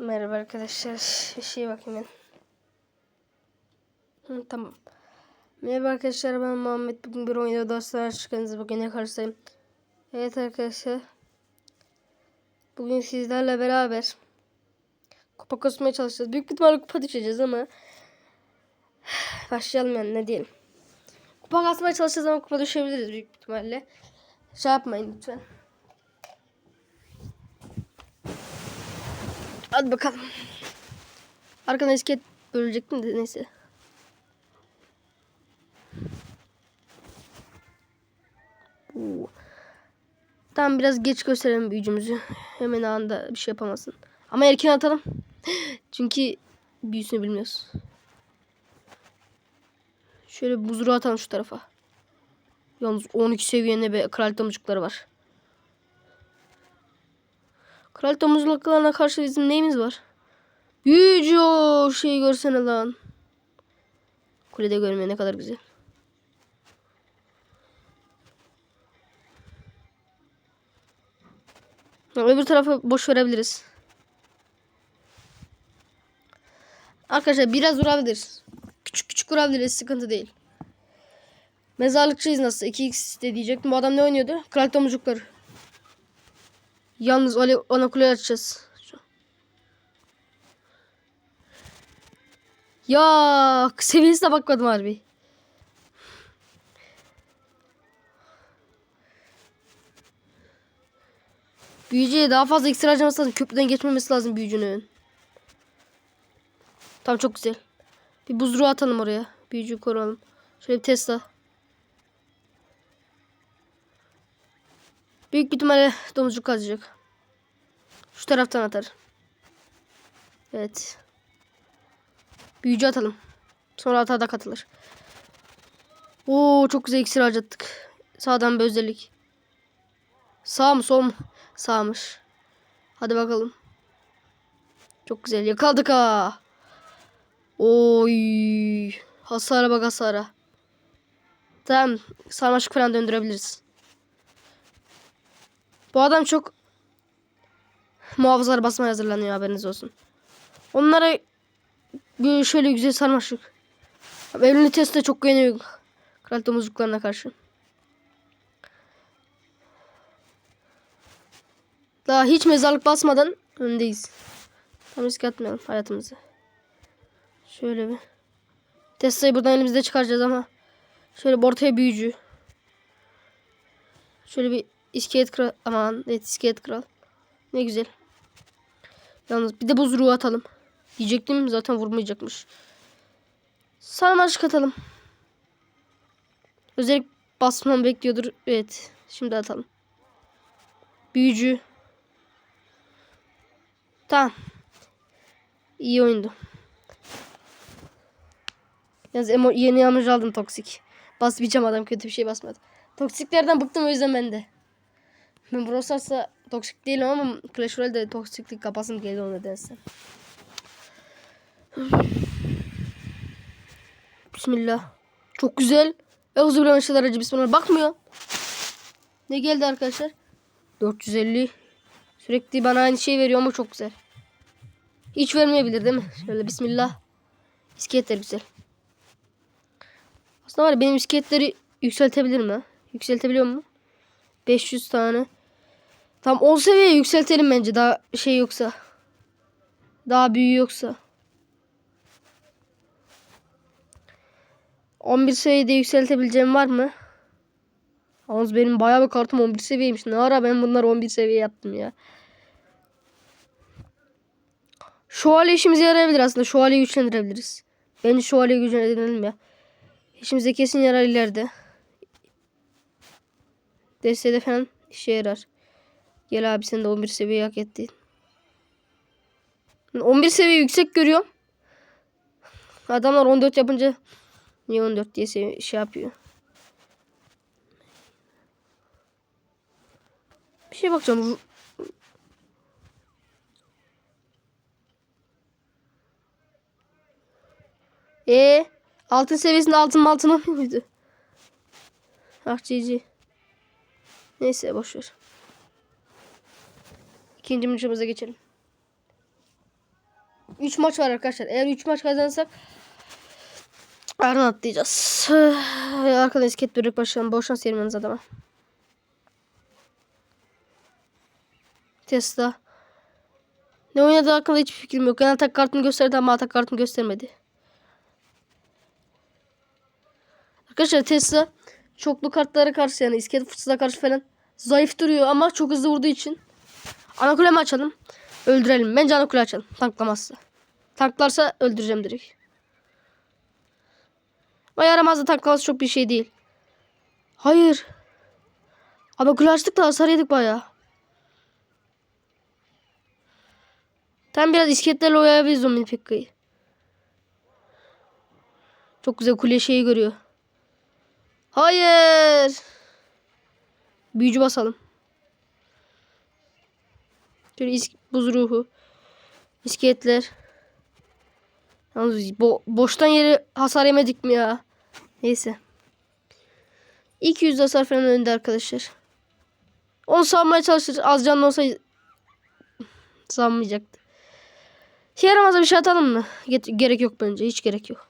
Merhaba arkadaşlar. Bir şey bakayım ben. Hı, tamam. Merhaba arkadaşlar ben Muhammed. Bugün bir oyunda dostlar çıkınız. Bugün ne karşıyım. Evet arkadaşlar. Bugün sizlerle beraber kupa kasmaya çalışacağız. Büyük bir ihtimalle kupa düşeceğiz ama başlayalım yani ne diyelim. Kupa kasmaya çalışacağız ama kupa düşebiliriz büyük ihtimalle. Şey yapmayın lütfen. Hadi bakalım. Arkadan iskelet bölecektim de neyse. Oo. Tamam biraz geç gösterelim büyücümüzü. Hemen anda bir şey yapamasın. Ama erken atalım. Çünkü büyüsünü bilmiyoruz. Şöyle buzuru atalım şu tarafa. Yalnız 12 seviyene be kral var. Kral domuzluklarına karşı bizim neyimiz var? Büyücü o şeyi görsene lan. Kulede görmeye ne kadar güzel. Öbür tarafa boş verebiliriz. Arkadaşlar biraz vurabiliriz. Küçük küçük vurabiliriz sıkıntı değil. Mezarlıkçıyız nasıl? 2x de diyecektim. Bu adam ne oynuyordu? Kral domuzcukları. Yalnız öyle ana kuleyi açacağız. Ya seviyesine bakmadım harbi. Büyücüye daha fazla iksir harcaması lazım. Köprüden geçmemesi lazım büyücünün. Tamam çok güzel. Bir buzruğu atalım oraya. Büyücüyü koruyalım. Şöyle bir Tesla. Büyük ihtimalle domuzcuk kazacak. Şu taraftan atar. Evet. Büyücü atalım. Sonra atada katılır. Oo çok güzel iksir harcattık. Sağdan bir özellik. Sağ mı sol mu? Sağmış. Hadi bakalım. Çok güzel yakaladık ha. Oy. Hasara bak hasara. Tamam. Sarmaşık falan döndürebiliriz. Bu adam çok muhafızlar basmaya hazırlanıyor haberiniz olsun. Onlara şöyle güzel sarmaşık. Evliliği test de çok güveniyor. Kral domuzcuklarına karşı. Daha hiç mezarlık basmadan öndeyiz. Tam risk atmayalım hayatımızı. Şöyle bir. Tesla'yı buradan elimizde çıkaracağız ama. Şöyle bir ortaya büyücü. Şöyle bir iskelet kral. Aman evet iskelet kral. Ne güzel. Yalnız bir de buz ruhu atalım. Diyecektim zaten vurmayacakmış. Sarmaşık atalım. Özellik basmam bekliyordur. Evet. Şimdi atalım. Büyücü. Tamam. İyi oyundu. Yalnız emo yeni yağmur aldım toksik. Basmayacağım adam kötü bir şey basmadı. Toksiklerden bıktım o yüzden ben de. Ben Brawl Stars'ta toksik değilim ama Clash Royale'de toksiklik kapasım geldi o nedense. Bismillah. Çok güzel. Euzubillahimineşşeytanirracim. Bismillah. Bakmıyor. Ne geldi arkadaşlar? 450. Sürekli bana aynı şey veriyor ama çok güzel. Hiç vermeyebilir değil mi? Şöyle bismillah. İskeletler güzel. Aslında var ya benim iskeletleri yükseltebilir mi? Yükseltebiliyor mu? 500 tane. Tam 10 seviye yükseltelim bence daha şey yoksa. Daha büyüğü yoksa. 11 seviyede yükseltebileceğim var mı? Yalnız benim bayağı bir kartım 11 seviyeymiş. Ne ara ben bunları 11 seviye yaptım ya. Şövalye işimize yarayabilir aslında. Şövalyeyi güçlendirebiliriz. Bence şövalyeyi güçlendirelim ya. İşimize kesin yarar ileride. Destede falan işe yarar. Gel abi sen de 11 seviye hak ettin. 11 seviye yüksek görüyorum. Adamlar 14 yapınca niye 14 diye şey yapıyor. Bir şey bakacağım. E altın seviyesinde altın altın olmuyor muydu? Ah cici. Neyse boş ver. İkinci maçımıza geçelim. 3 maç var arkadaşlar. Eğer 3 maç kazanırsak yarın atlayacağız. Arkadan isket börek başlayalım. Boş şans yerim adama. Tesla. Ne oynadığı hakkında hiçbir fikrim yok. Yani atak kartını gösterdi ama atak kartını göstermedi. Arkadaşlar Tesla çoklu kartlara karşı yani iskelet fırsatına karşı falan zayıf duruyor ama çok hızlı vurduğu için ana kulemi açalım. Öldürelim. Bence ana kule açalım. Tanklamazsa. Tanklarsa öldüreceğim direkt. Ama yaramazda tanklaması çok bir şey değil. Hayır. Ama kule açtık da hasar yedik bayağı. Tam biraz iskeletlerle oyalayabiliriz o minipikkayı. Çok güzel kule şeyi görüyor. Hayır. Büyücü basalım. Şöyle isk buz ruhu. İskeletler. Yalnız bo boştan yere hasar yemedik mi ya? Neyse. 200 hasar falan önde arkadaşlar. Onu savunmaya çalışır. Az canlı olsa savunmayacaktı. Yaramaz'a bir şey atalım mı? Ge- gerek yok bence. Hiç gerek yok.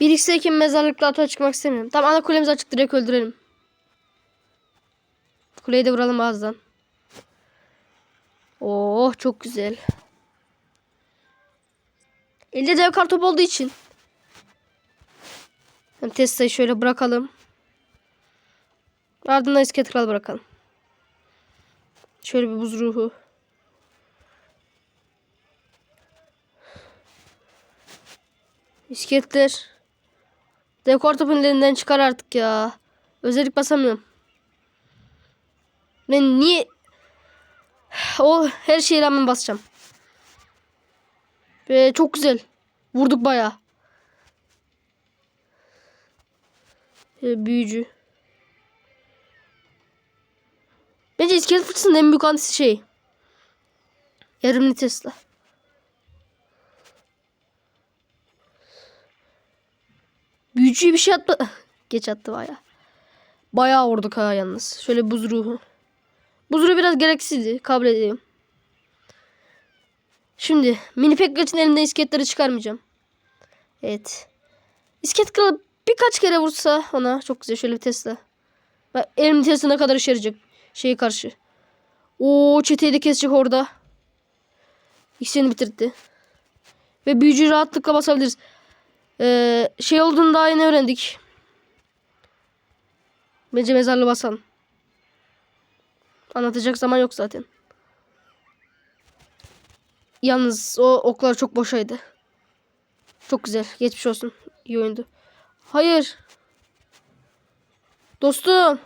Bir x'teyken mezarlıkla ata çıkmak istemiyorum. Tamam ana kulemiz açık direkt öldürelim. Kuleyi de vuralım ağızdan. Oh çok güzel. Elde dev kartop olduğu için. Hem Tesla'yı şöyle bırakalım. Ardından iskelet kral bırakalım. Şöyle bir buz ruhu. İskeletler. Dekor topun elinden çıkar artık ya. Özellik basamıyorum. Ben niye o her şeye rağmen basacağım. Ve çok güzel. Vurduk bayağı. Ee, büyücü. Bence iskelet fırtısının en büyük antisi şey. Yarımlı Tesla. Büyücüye bir şey atma. Geç attı baya. Bayağı vurduk ha yalnız. Şöyle buz ruhu. Buz ruhu biraz gereksizdi. Kabul edeyim. Şimdi mini Pekkaç'ın elinden isketleri çıkarmayacağım. Evet. İsket kralı birkaç kere vursa ona çok güzel şöyle bir Tesla. Bak elim Tesla ne kadar işe yarayacak şeye karşı. Oo çeteyi de kesecek orada. İkisini bitirdi. Ve büyücü rahatlıkla basabiliriz. Ee, şey olduğunu daha yeni öğrendik. Bence mezarlı basalım. Anlatacak zaman yok zaten. Yalnız o oklar çok boşaydı. Çok güzel. Geçmiş olsun. İyi oyundu. Hayır. Dostum.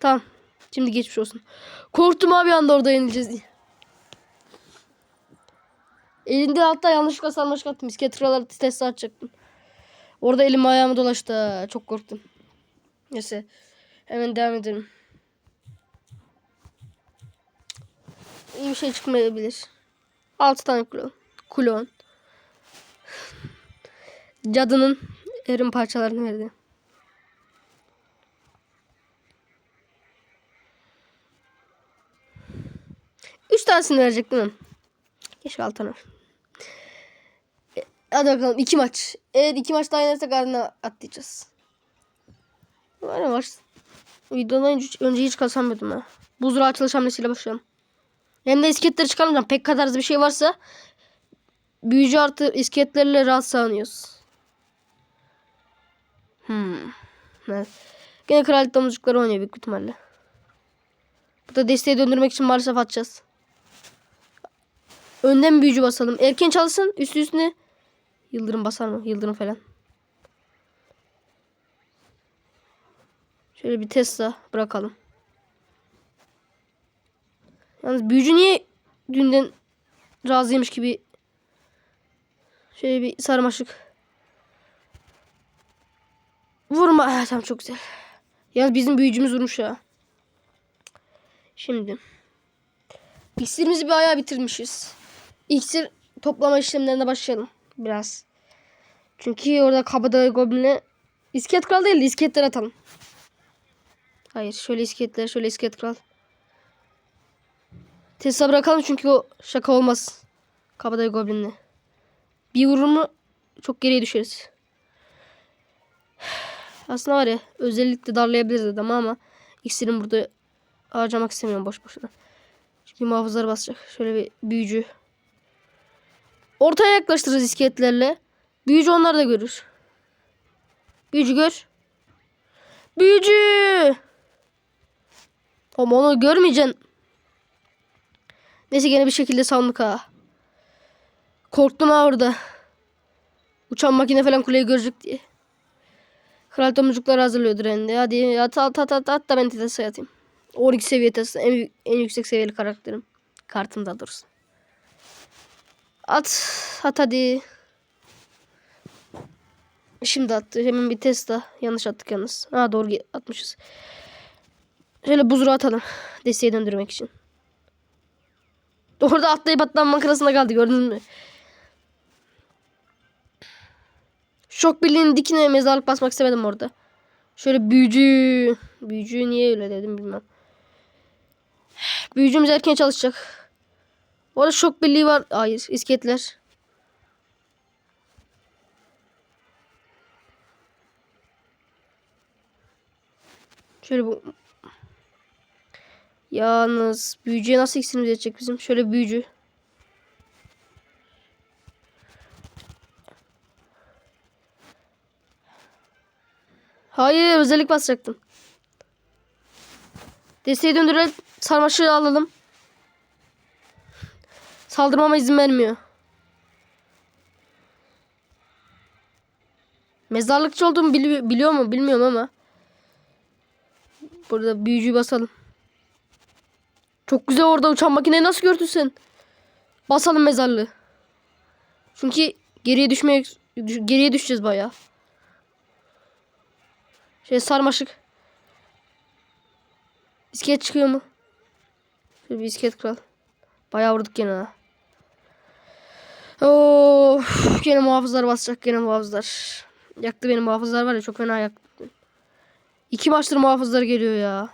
Tamam. Şimdi geçmiş olsun. Korktum abi anda orada yenileceğiz diye. Elinde hatta yanlışlıkla sarmaşık attım. İskelet kraları test açacaktım. Orada elim ayağımı dolaştı. Çok korktum. Neyse. Hemen devam edelim. İyi bir şey çıkmayabilir. 6 tane klon. Klon. Cadının erim parçalarını verdi. Üç tanesini verecek değil mi? Keşke altı tane. E, Hadi bakalım iki maç. Eğer iki maç daha yenersek ardına atlayacağız. Var var. Videodan önce, önce hiç kazanmıyordum ha. Buzluğa açılış hamlesiyle başlayalım. Hem de isketleri çıkarmayacağım. Pek kadar bir şey varsa büyücü artı isketlerle rahat sağlanıyoruz. Hmm. Evet. Gene kraliyet domuzcukları oynuyor büyük ihtimalle. Bu da desteği döndürmek için maalesef atacağız. Önden büyücü basalım. Erken çalışsın. Üstü üstüne yıldırım basar mı? Yıldırım falan. Şöyle bir Tesla bırakalım. Yalnız büyücü niye dünden razıymış gibi şöyle bir sarmaşık. Vurma. Ah, tamam çok güzel. Yalnız bizim büyücümüz vurmuş ya. Şimdi. İksirimizi bir ayağa bitirmişiz. İksir toplama işlemlerine başlayalım. Biraz. Çünkü orada kabadayı gobline iskelet kral değil de isketler atalım. Hayır şöyle isketler şöyle iskelet kral. Tesla bırakalım çünkü o şaka olmaz. Kabadayı Goblin'le. Bir vurur mu çok geriye düşeriz. Aslında var ya özellikle darlayabiliriz adamı ama iksirin burada harcamak istemiyorum boş boşuna. Çünkü muhafızlar basacak. Şöyle bir büyücü. Ortaya yaklaştırırız iskeletlerle. Büyücü onlar da görür. Büyücü gör. Büyücü. Ama onu görmeyeceksin. Neyse gene bir şekilde sandık ha. Korktum ha orada. Uçan makine falan kuleyi görecek diye. Kral tomurcukları hazırlıyordur elinde. Hadi at at at at, at da ben Titas'a atayım. 12 seviye Titas en, en yüksek seviyeli karakterim. Kartımda dursun. At at hadi. Şimdi attı. Hemen bir Tesla. Yanlış attık yalnız. Ha doğru atmışız. Şöyle buzuru atalım. Desteği döndürmek için. Orada atlayıp atlanma makarasında kaldı gördünüz mü? Şok birliğinin dikine mezarlık basmak istemedim orada. Şöyle büyücü. Büyücü niye öyle dedim bilmem. Büyücümüz erken çalışacak. Orada şok birliği var. Hayır iskeletler. Şöyle bu. Yalnız büyücüye nasıl iksirimiz edecek bizim? Şöyle büyücü. Hayır özellik basacaktım. Desteği döndürelim. Sarmaşığı alalım. Saldırmama izin vermiyor. Mezarlıkçı olduğumu bili- biliyor mu bilmiyorum ama. Burada büyücüyü basalım. Çok güzel orada uçan makineyi nasıl gördün sen? Basalım mezarlığı. Çünkü geriye düşmeye düş- geriye düşeceğiz bayağı. Şey sarmaşık. İskelet çıkıyor mu? Şöyle bir iskelet kral. Bayağı vurduk gene ha. Of, gene muhafızlar basacak gene muhafızlar. Yaktı benim muhafızlar var ya çok fena yaktı. İki maçtır muhafızlar geliyor ya.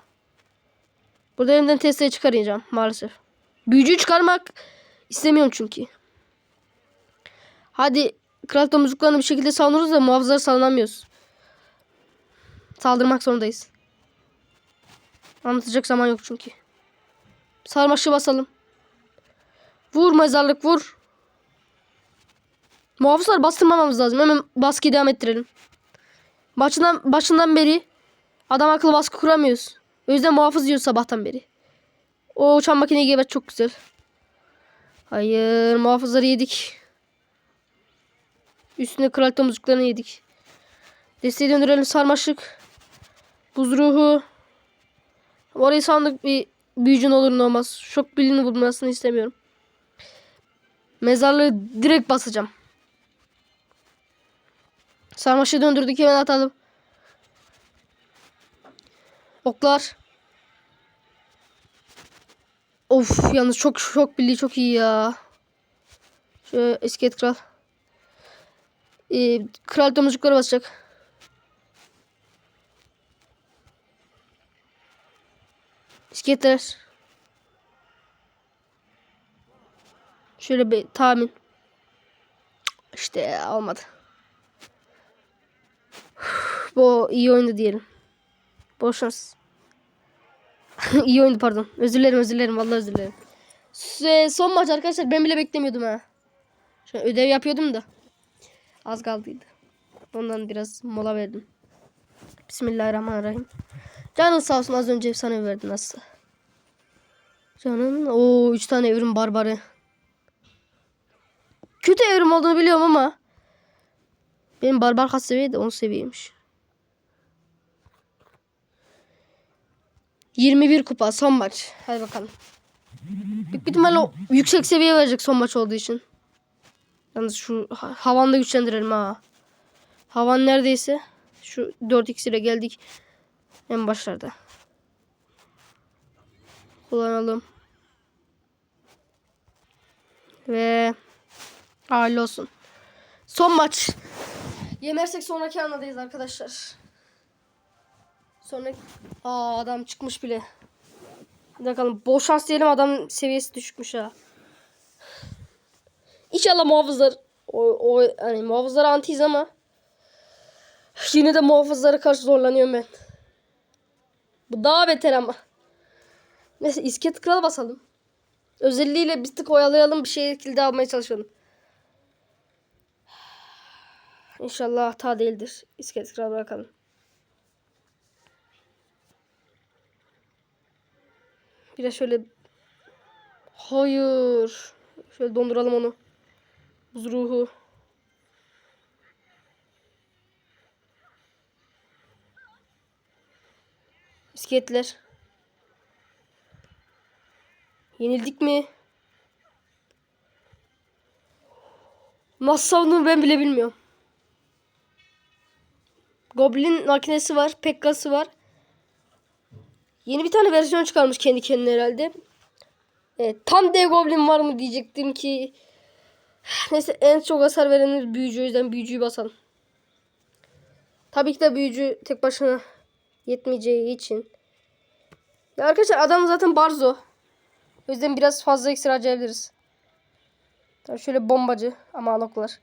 Burada elimden testleri çıkaracağım maalesef. Büyücüyü çıkarmak istemiyorum çünkü. Hadi kral domuzluklarını bir şekilde savunuruz da muhafızları savunamıyoruz. Saldırmak zorundayız. Anlatacak zaman yok çünkü. Sarmaşı basalım. Vur mezarlık vur. Muhafızlar bastırmamamız lazım. Hemen baskıyı devam ettirelim. Başından, başından beri adam akıllı baskı kuramıyoruz. O yüzden muhafız yiyoruz sabahtan beri. O uçan makineyi gebet çok güzel. Hayır muhafızları yedik. Üstüne kral domuzcuklarını yedik. Desteği döndürelim sarmaşık. Buz ruhu. Orayı sandık bir büyücün olur ne olmaz. Şok bilini bulmasını istemiyorum. Mezarlığı direkt basacağım. Sarmaşığı döndürdük hemen atalım. Oklar. Of yalnız çok şok birliği çok iyi ya. Şöyle iskelet kral. Ee, kral domuzcukları basacak. İskeletler. Şöyle bir tahmin. İşte olmadı. Bu iyi oyundu diyelim. Bol şans. iyi oyundu pardon. Özür dilerim özür dilerim. Vallahi özür dilerim. S- Son maç arkadaşlar ben bile beklemiyordum ha. Şöyle ödev yapıyordum da. Az kaldıydı. Ondan biraz mola verdim. Bismillahirrahmanirrahim. Canın sağ olsun az önce sana verdin nasıl? Canın o üç tane evrim barbarı. Kötü evrim olduğunu biliyorum ama benim barbar kaç seviyeydi? 10 seviyeymiş. 21 kupa son maç. Hadi bakalım. Büyük bir ihtimalle o yüksek seviye verecek son maç olduğu için. Yalnız şu ha- havanı da güçlendirelim ha. Havan neredeyse. Şu 4x ile geldik. En başlarda. Kullanalım. Ve hayırlı olsun. Son maç. Yemersek sonraki anadayız arkadaşlar. Sonra Aa adam çıkmış bile. Bakalım bol şans diyelim adam seviyesi düşükmüş ha. İnşallah muhafızlar o, o hani muhafızlar antiyiz ama yine de muhafızlara karşı zorlanıyorum ben. Bu daha beter ama. Neyse iskelet kralı basalım. Özelliğiyle bir tık oyalayalım bir şekilde almaya çalışalım. İnşallah hata değildir. İskelet kralı bırakalım. Bir de şöyle Hayır. Şöyle donduralım onu. Buz ruhu. İskeletler. Yenildik mi? Nasıl savunduğumu ben bile bilmiyorum. Goblin makinesi var. Pekkası var. Yeni bir tane versiyon çıkarmış kendi kendine herhalde. Evet, tam dev goblin var mı diyecektim ki. Neyse en çok hasar verenimiz büyücü. O yüzden büyücüyü basalım. Tabii ki de büyücü tek başına yetmeyeceği için. Ya arkadaşlar adam zaten barzo. O yüzden biraz fazla ekstra harcayabiliriz. Tabii şöyle bombacı ama anoklar.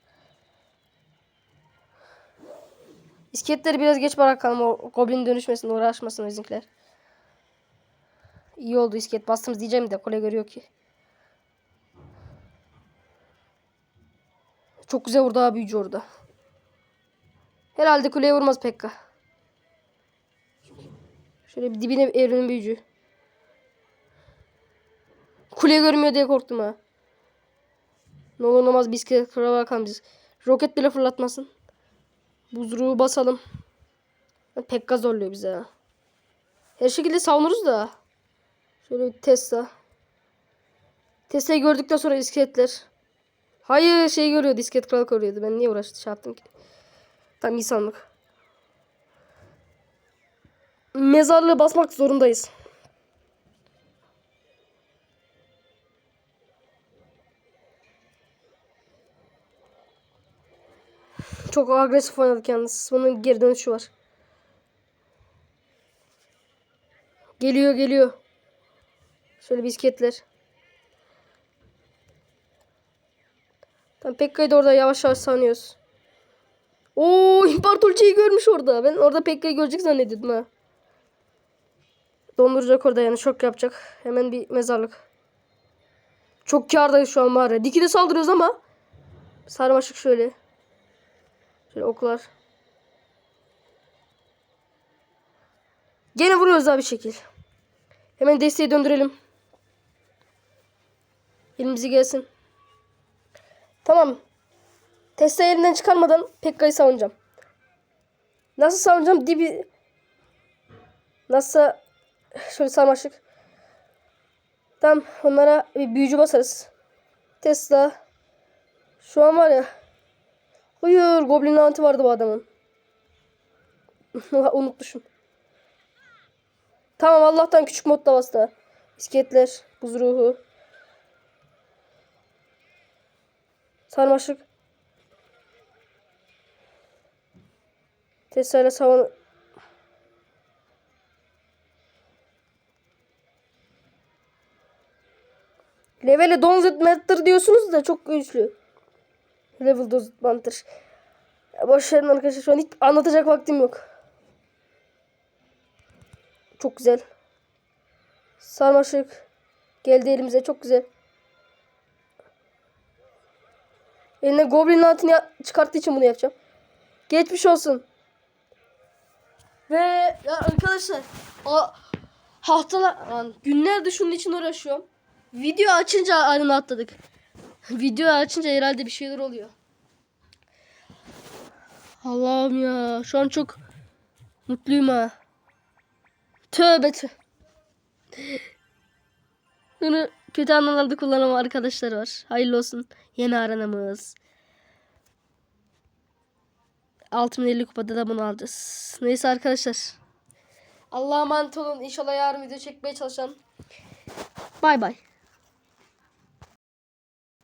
İskeletleri biraz geç bırakalım. O goblin dönüşmesin uğraşmasın bizimkiler. İyi oldu iskelet bastığımız diyeceğim de kole görüyor ki. Çok güzel vurdu abi büyücü orada. Herhalde kuleye vurmaz Pekka. Şöyle bir dibine evrenin büyücü. Kule görmüyor diye korktum ha. Ne olur olmaz iskelet krala bakalım biz. Roket bile fırlatmasın. Buzruğu basalım. Pekka zorluyor bize ha. Her şekilde savunuruz da. Şöyle bir Tesla. Tesla'yı gördükten sonra iskeletler. Hayır şey görüyordu iskelet kral koruyordu. Ben niye uğraştım şey yaptım ki. Tam insanlık. Mezarlığı basmak zorundayız. Çok agresif oynadık yalnız. Bunun geri dönüşü var. Geliyor geliyor. Şöyle bisikletler. Tam Pekka'yı da orada yavaş yavaş sanıyoruz. Oo İmparatorçayı görmüş orada. Ben orada Pekka'yı görecek zannediyordum ha. Donduracak orada yani şok yapacak. Hemen bir mezarlık. Çok kârdayız şu an ya. Dikine saldırıyoruz ama. Sarmaşık şöyle. Şöyle oklar. Gene vuruyoruz bir şekil. Hemen desteği döndürelim. Elimizi gelsin. Tamam. Testa elinden çıkarmadan Pekka'yı savunacağım. Nasıl savunacağım? Dibi... Nasıl... Şöyle sarmaşık. Tamam. Onlara bir büyücü basarız. Tesla. Şu an var ya. Hayır. Goblin laneti vardı bu adamın. Unutmuşum. Tamam Allah'tan küçük modda bastı. İskeletler. Buz ruhu. Sarmaşık. Tesla ile savun... Leveli Donzet Matter diyorsunuz da çok güçlü. Level Donzet Matter. Boş arkadaşlar şu an hiç anlatacak vaktim yok. Çok güzel. Sarmaşık. Geldi elimize çok güzel. Eline Goblin ya- çıkarttığı için bunu yapacağım. Geçmiş olsun. Ve ya arkadaşlar o haftalar yani günlerdir şunun için uğraşıyorum. Video açınca aynını atladık. Video açınca herhalde bir şeyler oluyor. Allah'ım ya şu an çok mutluyum ha. Tövbe tövbe. Bunu kötü anlamlarda kullanan arkadaşlar var. Hayırlı olsun. Yeni aranamız. 6050 kupada da bunu alacağız. Neyse arkadaşlar. Allah'a emanet olun. İnşallah yarın video çekmeye çalışacağım. Bay bay.